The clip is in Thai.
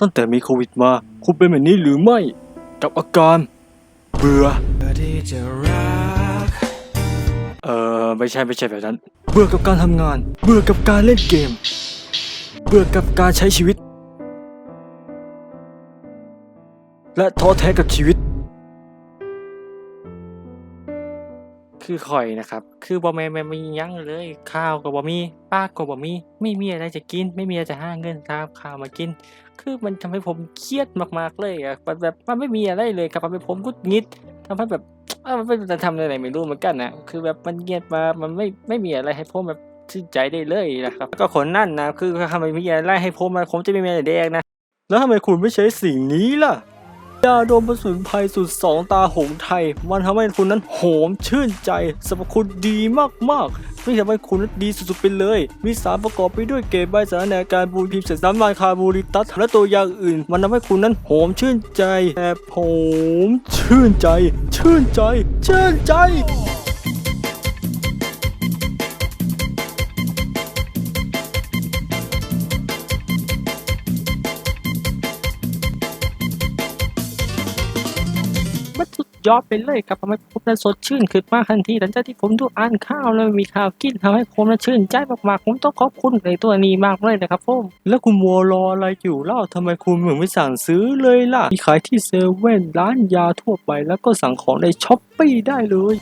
ตั้งแต่มีโควิดมา คุณเป็นแบบนี้หรือไม่ กับอาการ เบื่อ เออไม่ใช่ไม่ใช่แบบนั้น เบื่อกับการทำงาน เบื่อกับการเล่นเกม เบื่อกับการใช้ชีวิต และท้อแท้กับชีวิต คือข่อยนะครับ คือบ่แม่แม่มียังเลย ข้าวก็บ่มีปลาก็บ่มี ไม่มีอะไรจะกิน ไม่มีอะไรจะหาเงินครับข้าวมากิน คือมันทำให้ผมเครียดมากๆเลยอะมันแบบมันไม่มีอะไรเลยครับทำให้ผมกุดงิดทำให้แบบมันเป็นจะทำอะไรไม่รู้เหมือนกันนะคือแบบมันเงียบมา มันไม่ไม่มีอะไรให้ผมแบบชื่นใจได้เลยนะครับก็คนนั่นนะคือทำไมมีอะไรให้ผมมาผมจะไม่มีอะไรแดงนะแล้วทำไมคุณไม่ใช้สิ่งนี้ล่ะ ยาดมผสุนภัยสุดสองตาหงส์ไทย มันทำให้คุณนั้นหอมชื่นใจสรรพคุณดีมากๆไม่ทำให้คุณนั้นดีสุดๆไปเลย มีสารประกอบไปด้วยเกสใบสารแหนการบูนพิมพ์เสร็จน้ำมันคาบูริตัสและตัวยาอื่น มันทำให้คุณนั้นหอมชื่นใจแอบหอมชื่นใจ ชื่นใจ ชื่นใจ ยอดไปเลยครับทำให้ผมนั้นสดชื่นขึ้นมากทันทีหลังจากที่ผมดูอ่านข้าวแล้วมีข่าวกินทำให้ผมนั้นชื่นใจมากๆผมต้องขอบคุณในตัวนี้มากเลยนะครับผมแล้วคุณวัวรออะไรอยู่เล่าทำไมคุณเหมือนไม่สั่งซื้อเลยล่ะมีขายที่เซเว่นร้านยาทั่วไป แล้วก็สั่งของในช้อปปี้ได้เลย